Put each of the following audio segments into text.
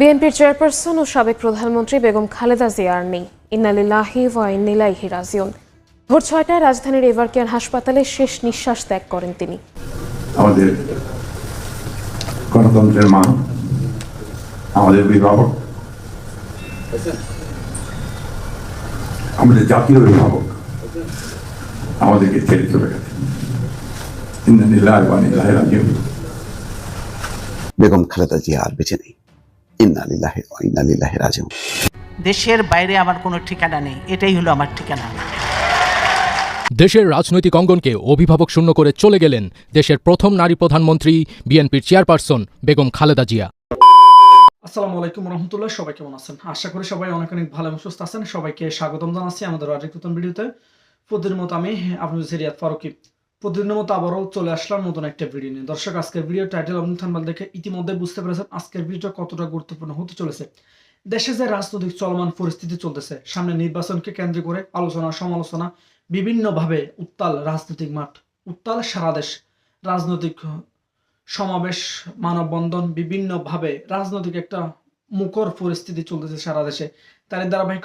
বিএনপির চেয়ারপারসন ও সাবেক প্রধানমন্ত্রী বেগম খালেদা জিয়ার নেই। ইন্নালিল্লাহি ওয়া ইন্নিলাইহি রাজিউন। ভোর ছয়টায় রাজধানীর এভারকেয়ার হাসপাতালে শেষ নিঃশ্বাস ত্যাগ করেন তিনি। আমাদের গণতন্ত্রের মা আমাদের অভিভাবক আমাদের জাতির অভিভাবক আমাদেরকে ছেড়ে চলে রাজিউন। বেগম খালেদা জিয়া আর বেঁচে নেই। ইন্নালিল্লাহি ওয়া রাজিউন। দেশের বাইরে আমার কোনো ঠিকানা নেই এটাই হলো আমার ঠিকানা। দেশের রাজনৈতিক অঙ্গনকে অভিভাবক শূন্য করে চলে গেলেন দেশের প্রথম নারী প্রধানমন্ত্রী বিএনপির চেয়ারপারসন বেগম খালেদা জিয়া। আসসালামু আলাইকুম রহমতুল্লাহ সবাই কেমন আছেন? আশা করি সবাই অনেক অনেক ভালো এবং সুস্থ আছেন। সবাইকে স্বাগতম জানাচ্ছি আমাদের আরেক নতুন ভিডিওতে। প্রতিদিনের মতো আমি আপনাদের সিরিয়াত ফারুকি। প্রতিদিনের মতো আবারও চলে আসলাম নতুন একটা ভিডিও নিয়ে। দর্শক, আজকের ভিডিও টাইটেল এবং থানবাল দেখে ইতিমধ্যে বুঝতে পেরেছেন আজকের ভিডিওটা কতটা গুরুত্বপূর্ণ হতে চলেছে। দেশে যে রাজনৈতিক চলমান পরিস্থিতি চলতেছে, সামনে নির্বাচনকে কেন্দ্র করে আলোচনা, সমালোচনা, বিভিন্নভাবে উত্তাল রাজনৈতিক মাঠ, উত্তাল সারা দেশ, রাজনৈতিক সমাবেশ, মানববন্ধন, বিভিন্নভাবে রাজনৈতিক একটা মুখর পরিস্থিতি চলতেছে সারা দেশে। তারই ধারাবাহিক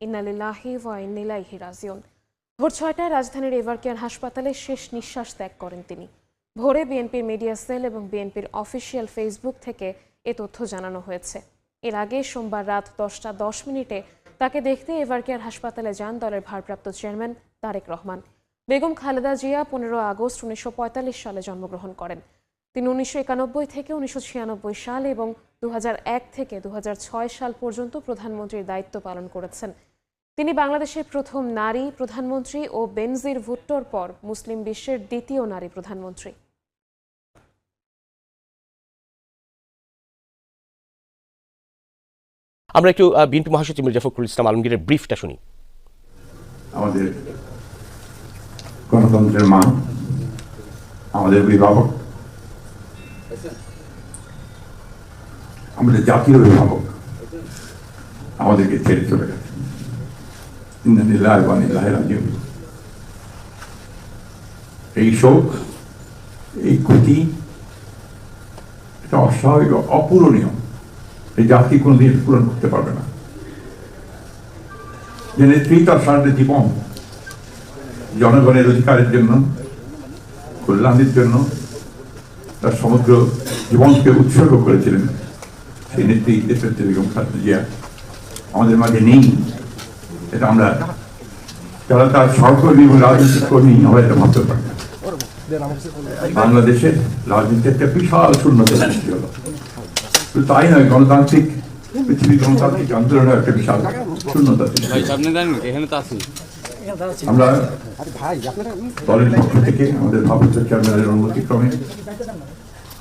ইন্নালিল্লাহি ওয়া ইন্নিলাইহি রাজিউন। ভোর ছয়টায় রাজধানীর এভারকেয়ার হাসপাতালে শেষ নিঃশ্বাস ত্যাগ করেন তিনি। ভোরে বিএনপির মিডিয়া সেল এবং বিএনপির অফিসিয়াল ফেসবুক থেকে এ তথ্য জানানো হয়েছে। এর আগে সোমবার রাত দশটা দশ মিনিটে তাকে দেখতে এভারকেয়ার হাসপাতালে যান দলের ভারপ্রাপ্ত চেয়ারম্যান তারেক রহমান। বেগম খালেদা জিয়া পনেরো আগস্ট উনিশশো পঁয়তাল্লিশ সালে জন্মগ্রহণ করেন। তিনি উনিশশো একানব্বই থেকে উনিশশো ছিয়ানব্বই সাল এবং দু হাজার এক থেকে দু হাজার ছয় সাল পর্যন্ত প্রধানমন্ত্রীর দায়িত্ব পালন করেছেন। তিনি বাংলাদেশের প্রথম নারী প্রধানমন্ত্রী ও বেনজির ভুট্টোর পর মুসলিম বিশ্বের দ্বিতীয় নারী প্রধানমন্ত্রী। আমরা একটু বিএনপি মহাসচিব মির্জা ফখরুল ইসলাম আলমগীরের ব্রিফটা শুনি। আমাদের গণতন্ত্রের মা আমাদের অভিভাবক আমাদের জাতির অভিভাবক আমাদেরকে ছেড়ে চলে গেছে। ইন্দানিল্লাহ বানিল্লাহ রাজিউন এই শোক এই ক্ষতি এটা অস্বাভাবিক অপূরণীয়। এই জাতি কোনোদিন পূরণ করতে পারবে না। যে নেত্রী তার সারাটা জীবন, জনগণের অধিকারের জন্য, কল্যাণের জন্য, তার সমগ্র জীবনকে উৎসর্গ করেছিলেন, সেই নেত্রী দেশের বেগম খালেদা জিয়া। আমাদের মাঝে নেই। এটা আমরা যারা তার সহকর্মী এবং রাজনৈতিক কর্মী আমরা এটা ভাবতে পারি না। বাংলাদেশের রাজনীতি একটা বিশাল শূন্যতা সৃষ্টি হলো। শুধু তাই নয় গণতান্ত্রিক পৃথিবী গণতান্ত্রিক আন্দোলনের একটা বিশাল শূন্যতা আমরা দলের পক্ষ থেকে আমাদের ভারপ্রাপ্ত চেয়ারম্যানের অনুমতি ক্রমে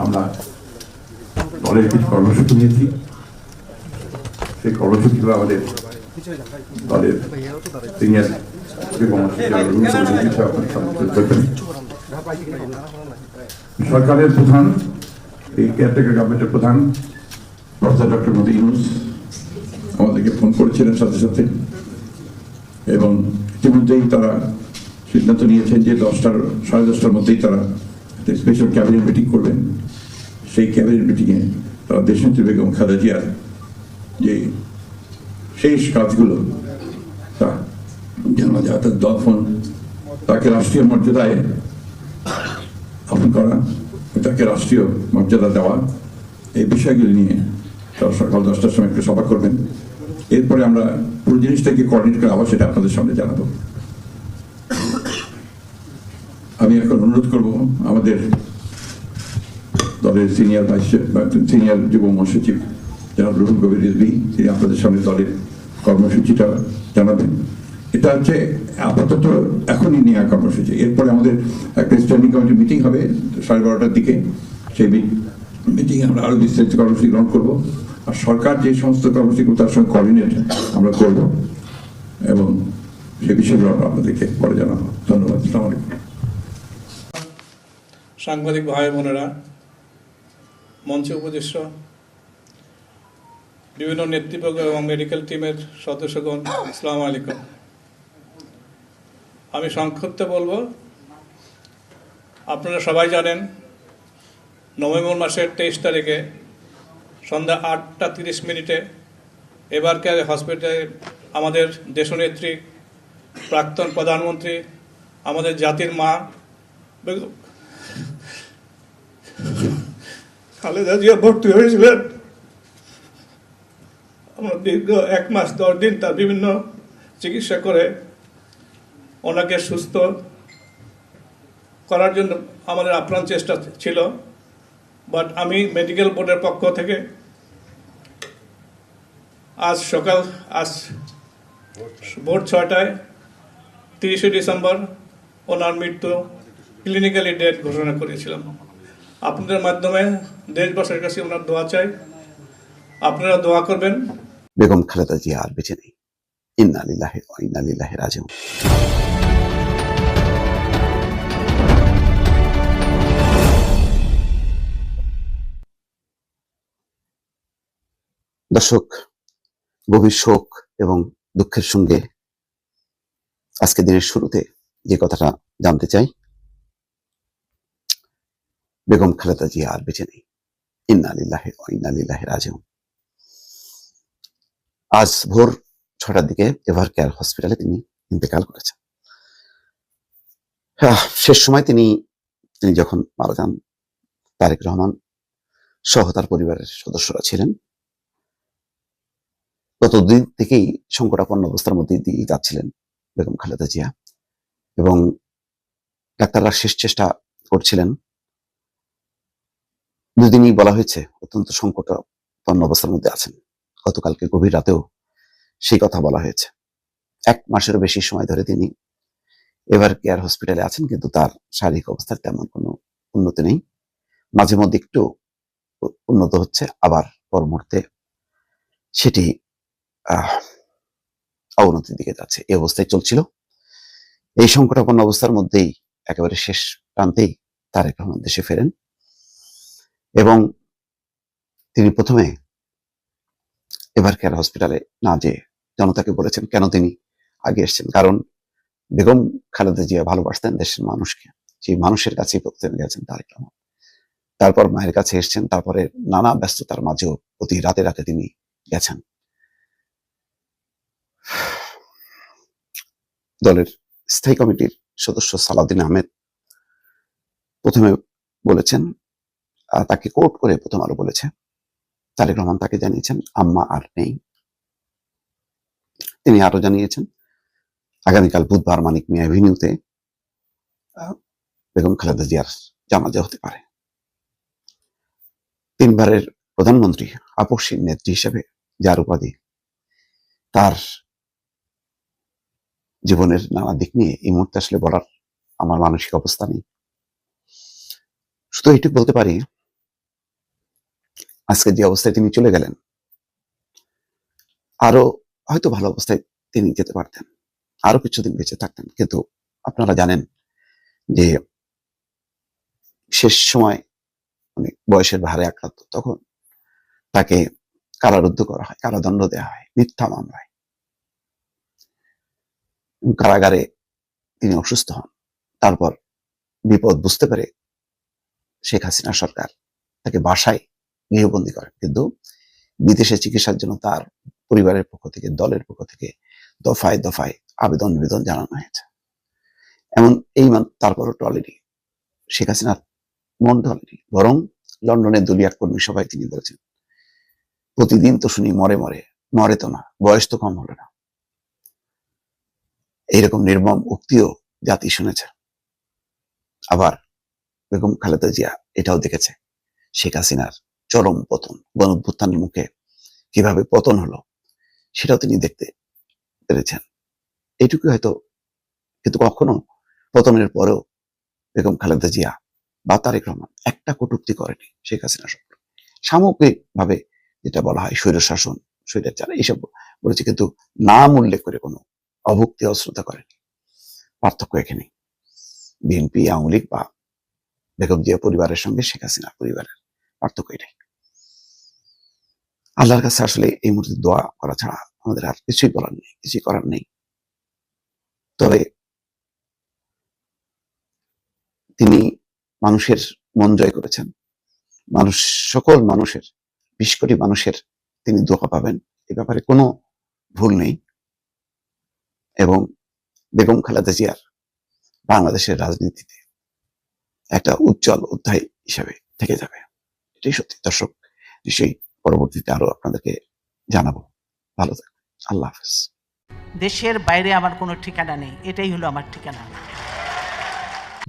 আমরা দলের কিছু কর্মসূচি নিয়েছি। সেই কর্মসূচিগুলো আমাদের সরকারের প্রধান, এই কেয়ারটেকার গভর্নমেন্টের প্রধান, প্রফেসর ডক্টর মোদী ইউনুস আমাদেরকে ফোন করেছিলেন সাথে সাথে। এবং ইতিমধ্যেই তারা সিদ্ধান্ত নিয়েছেন যে দশটার, সাড়ে দশটার মধ্যেই তারা একটা স্পেশাল ক্যাবিনেট মিটিং করবেন। সেই ক্যাবিনেট মিটিংয়ে তারা দেশনেত্রী বেগম খালেদা জিয়ার যে শেষ কাজগুলো। তা জানা যাতায়াত দফন, তাকে রাষ্ট্রীয় মর্যাদায় আপন করা তাকে রাষ্ট্রীয় মর্যাদা দেওয়া, এই বিষয়গুলি নিয়ে তারা সকাল দশটার সময় একটু সভা করবেন। এরপরে আমরা পুরো জিনিসটাকে কোঅর্ডিনেট করে আবার সেটা আপনাদের সামনে জানাব। আমি এখন অনুরোধ করব আমাদের দলের সিনিয়র ভাইস সিনিয়র যুব মহাসচিব জনাব রুহুল কবির রিজভি, তিনি আপনাদের সামনে দলের কর্মসূচিটা জানাবেন। এটা হচ্ছে আপাতত এখনই নেওয়া কর্মসূচি। এরপরে আমাদের একটা স্ট্যান্ডিং কমিটি মিটিং হবে সাড়ে বারোটার দিকে। সেই মিটিংয়ে আমরা আরও বিস্তারিত কর্মসূচি গ্রহণ করব। আর সরকার যে সমস্ত কর্মসূচিগুলো তার সঙ্গে কোঅর্ডিনেট আমরা করব এবং সে বিষয়গুলো আপনাদেরকে পরে জানাব। ধন্যবাদ। আসসালামু আলাইকুম। সাংবাদিক ভাই বোনেরা, মঞ্চে উপদেষ্য বিভিন্ন নেতৃবর্গ এবং মেডিকেল টিমের সদস্যগণ, আসসালামু আলাইকুম। আমি সংক্ষিপ্ত বলব, আপনারা সবাই জানেন, নভেম্বর মাসের তেইশ তারিখে সন্ধ্যা আটটা তিরিশ মিনিটে এবারকার হসপিটালে আমাদের দেশনেত্রী, প্রাক্তন প্রধানমন্ত্রী, আমাদের জাতির মা খালেদা জিয়া ভর্তি হয়েছিলেন। দীর্ঘ এক মাস, দশ দিন তার বিভিন্ন চিকিৎসা করে ওনাকে সুস্থ করার জন্য আমাদের আপ্রাণ চেষ্টা ছিল। বাট আমি মেডিকেল বোর্ডের পক্ষ থেকে আজ সকাল, আজ ভোর ছয়টায় তিরিশে ডিসেম্বর ওনার মৃত্যু ক্লিনিক্যালি ডেট ঘোষণা করেছিলাম। আপনাদের মাধ্যমে দেশবাসীর কাছে ওনার দোয়া চাই। আপনারা দোয়া করবেন। বেগম খালেদা জিয়া আর বেঁচে নেই। ইন্না লিল্লাহি ওয়া ইন্না ইলাইহি রাজিউন। দর্শক, গভীর শোক এবং দুঃখের সঙ্গে আজকে দিনের শুরুতে যে কথাটা জানতে চাই, বেগম খালেদা জিয়া আর বেঁচে নেই। ইন্না লিল্লাহি ওয়া ইন্না ইলাইহি রাজিউন। আজ ভোর ছটার দিকে এভার কেয়ার হসপিটালে তিনি ইন্তেকাল করেছেন। শেষ সময় তিনি তিনি যখন মারা যান, তারেক রহমান সহ তার পরিবারের সদস্যরা ছিলেন। গত দিন থেকেই সংকটাপন্ন অবস্থার মধ্যে দিয়ে যাচ্ছিলেন বেগম খালেদা জিয়া এবং ডাক্তাররা শেষ চেষ্টা করছিলেন। দুদিনই বলা হয়েছে, অত্যন্ত সংকটাপন্ন অবস্থার মধ্যে আছেন। গতকালকে গভীর রাতেও সেই কথা বলা হয়েছে। এক মাসেরও বেশি সময় ধরে তিনি এভার কেয়ার হসপিটালে আছেন, কিন্তু তার শারীরিক অবস্থার তেমন কোনো উন্নতি নেই। মাঝে মধ্যে একটু উন্নত হচ্ছে, আবার পর মুহূর্তে সেটি অবনতির দিকে যাচ্ছে। এই অবস্থায় চলছিল। এই সংকটাপন্ন অবস্থার মধ্যেই একেবারে শেষ প্রান্তেই তারেক রহমান দেশে ফেরেন এবং তিনি প্রথমে এভার কেয়ার হসপিটালে না যে জনতাকে বলেছেন কেন তিনি আগে এসেছেন। কারণ বেগম খালেদা জিয়া ভালোবাসতেন দেশের মানুষকে। সেই মানুষের কাছেই প্রথমে গেছেন তারেক রহমান। তারপর মায়ের কাছে এসেছেন, তারপরে নানা ব্যস্ততার মাঝেও প্রতি রাতে রাতে তিনি গেছেন। দলের স্থায়ী কমিটির সদস্য সালাউদ্দিন আহমেদ প্রথমে বলেছেন তাকে কোর্ট করে প্রথম আলো বলেছে। তারেক রহমান তাকে জানিয়েছেন, আম্মা আর নেই। তিনি আরও জানিয়েছেন, আগামীকাল বুধবার মানিক মিয়া অ্যাভিনিউতে বেগম খালেদা জিয়ার জানাজা হতে পারে। তিনবারের প্রধানমন্ত্রী আপসীর নেত্রী হিসেবে যার উপাধি, তার জীবনের নানা দিক নিয়ে এই মুহূর্তে আসলে বলার আমার মানসিক অবস্থা নেই। শুধু এইটুকু বলতে পারি আজকে যে অবস্থায় তিনি চলে গেলেন, আরও হয়তো ভালো অবস্থায় তিনি যেতে পারতেন, আরও কিছুদিন বেঁচে থাকতেন। কিন্তু আপনারা জানেন যে শেষ সময় অনেক বয়সের ভারে আক্রান্ত, তখন তাকে কারারুদ্ধ করা হয়, কারাদণ্ড দেওয়া হয়, মিথ্যা মামলায়। কারাগারে তিনি অসুস্থ হন। তারপর বিপদ বুঝতে পেরে শেখ হাসিনা সরকার তাকে বাসায় গৃহবন্দী করে কিন্তু বিদেশে চিকিৎসার জন্য তার পরিবারের পক্ষ থেকে, দলের পক্ষ থেকে দফায় দফায় আবেদন নিবেদন জানানো হয়েছে। এমন এই মান তারপরও টলেনি শেখ হাসিনার মন টলেনি বরং লন্ডনের দলীয় কর্মী সভায় তিনি বলেছেন, প্রতিদিন তো শুনি মরে মরে মরে তো না, বয়স তো কম হলো না। এইরকম নির্মম উক্তিও জাতি শুনেছে। আবার বেগম খালেদা জিয়া এটাও দেখেছে, শেখ হাসিনার চরম পতন। গণভ্যুত্থানের মুখে কীভাবে পতন হলো, সেটাও তিনি দেখতে পেরেছেন। এইটুকু হয়তো, কিন্তু কখনো পতনের পরেও বেগম খালেদা জিয়া বা তারেক রহমান একটা কটুক্তি করেনি শেখ হাসিনা সম্পর্কে সামগ্রিকভাবে যেটা বলা হয় স্বৈরশাসন স্বৈরাচার এইসব বলেছে, কিন্তু নাম উল্লেখ করে কোনো অভুক্তি অশ্রদ্ধা করেনি। পার্থক্য এখানে বিএনপি, আওয়ামী লীগ বা বেগম জিয়া পরিবারের সঙ্গে শেখ হাসিনা পরিবারের পার্থক্য এটাই। আল্লাহর কাছে আসলে এই মুহূর্তে দোয়া করা ছাড়া আমাদের আর কিছুই বলার নেই, কিছুই করার নেই। তবে তিনি মানুষের মন জয় করেছেন। মানুষ, সকল মানুষের, বিশ কোটি মানুষের তিনি দোয়া পাবেন। এ ব্যাপারে কোনো ভুল নেই। এবং বেগম খালেদা জিয়ার বাংলাদেশের রাজনীতিতে একটা উজ্জ্বল অধ্যায় হিসাবে থেকে যাবে। এটাই সত্যি। দর্শক নিশ্চয়ই পরবর্তীতে আরও আপনাদেরকে জানাব। ভালো থাকবেন। আল্লাহ হাফেজ। দেশের বাইরে আমার কোনো ঠিকানা নেই। এটাই হলো আমার ঠিকানা।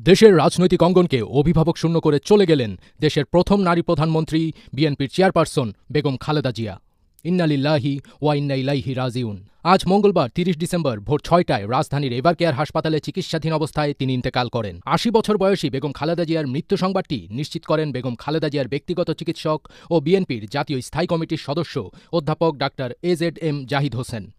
দেশের রাজনৈতিক অঙ্গনকে অভিভাবক শূন্য করে চলে গেলেন দেশের প্রথম নারী প্রধানমন্ত্রী বিএনপির চেয়ারপারসন বেগম খালেদা জিয়া। ইন্নালিল্লাহি ওয়া ইন্না ইলাইহি রাজিউন। আজ মঙ্গলবার, তিরিশ ডিসেম্বর, ভোর ছয়টায় রাজধানীর এভার কেয়ার হাসপাতালে চিকিৎসাধীন অবস্থায় তিনি ইন্তেকাল করেন। আশি বছর বয়সী বেগম খালেদা জিয়ার মৃত্যু সংবাদটি নিশ্চিত করেন বেগম খালেদা জিয়ার ব্যক্তিগত চিকিৎসক ও বিএনপির জাতীয় স্থায়ী কমিটির সদস্য অধ্যাপক doctor A Z M Zahid Hossain.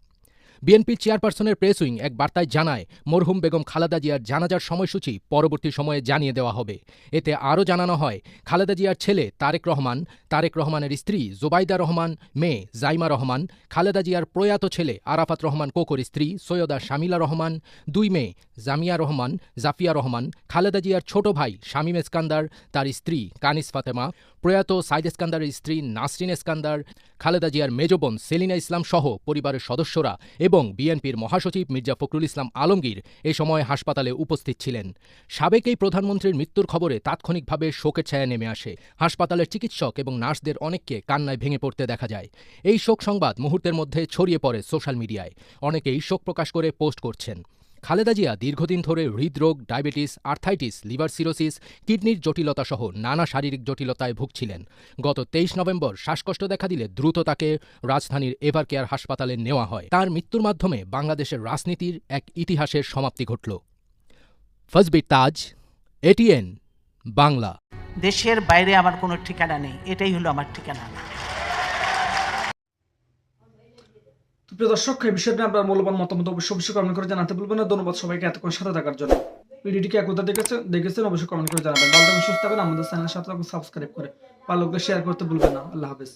BNP চেয়ারপারসনের প্রেস উইং এক বার্তায় জানায়, মরহুম বেগম খালেদা জিয়ার জানাজার সময়সূচি পরবর্তী সময়ে জানিয়ে দেওয়া হবে। এতে আরও জানানো হয়, খালেদা জিয়ার ছেলে তারেক রহমান, তারেক রহমানের স্ত্রী জোবাইদা রহমান, মেয়ে জাইমা রহমান, খালেদা জিয়ার প্রয়াত ছেলে আরাফাত রহমান কোকর স্ত্রী সৈয়দা শামিলা রহমান, দুই মেয়ে জামিয়া রহমান, জাফিয়া রহমান, খালেদা জিয়ার ছোট ভাই শামীম এসকান্দার, তার স্ত্রী কানিস ফাতেমা, প্রয়াত সাইদ এসকান্দারের স্ত্রী নাসরিন এসকান্দার, খালেদা জিয়ার মেজ বোন সেলিনা ইসলাম সহ পরিবারের সদস্যরা এবং বিএনপির মহাসচিব মির্জা ফখরুল ইসলাম আলমগীর এ সময় হাসপাতালে উপস্থিত ছিলেন। সাবেক এই প্রধানমন্ত্রীর মৃত্যুর খবরে তাৎক্ষণিকভাবে শোকের ছায়া নেমে আসে। হাসপাতালের চিকিৎসক এবং নার্সদের অনেককে কান্নায় ভেঙে পড়তে দেখা যায়। এই শোক সংবাদ মুহূর্তের মধ্যে ছড়িয়ে পড়ে সোশ্যাল মিডিয়ায়। অনেকেই শোক প্রকাশ করে পোস্ট করছেন। খালেদা জিয়া দীর্ঘদিন ধরে হৃদরোগ, ডায়াবেটিস, আর্থাইটিস, লিভার সিরোসিস, কিডনির জটিলতা সহ নানা শারীরিক জটিলতায় ভুগছিলেন। গত তেইশ নভেম্বর শ্বাসকষ্ট দেখা দিলে দ্রুত তাকে রাজধানীর এভার কেয়ার হাসপাতালে নেওয়া হয়। তার মৃত্যুর মাধ্যমে বাংলাদেশের রাজনীতির এক ইতিহাসের সমাপ্তি ঘটল। ফজবির তাজ এটিএন বাংলা। দেশের বাইরে আমার কোনো ঠিকানা নেই। এটাই হলো আমার ঠিকানা তো প্রিয় দর্শক, এই বিষয়টি আপনার মূল্যবান মতামত অবশ্যই অবশ্যই কমেন্ট করে জানাতে ভুলবেন না। ধন্যবাদ সবাইকে এতক্ষণ সাথে থাকার জন্য। ভিডিওটিকে একতা দেখেছেন দেখেছেন অবশ্যই কমেন্ট করে জানাবেন। ভালো থাকবেন সুস্থ থাকবেন আমাদের চ্যানেলের সাথে সাবস্ক্রাইব করে। ভালো শেয়ার করতে ভুলবেন না। আল্লাহ হাফেজ।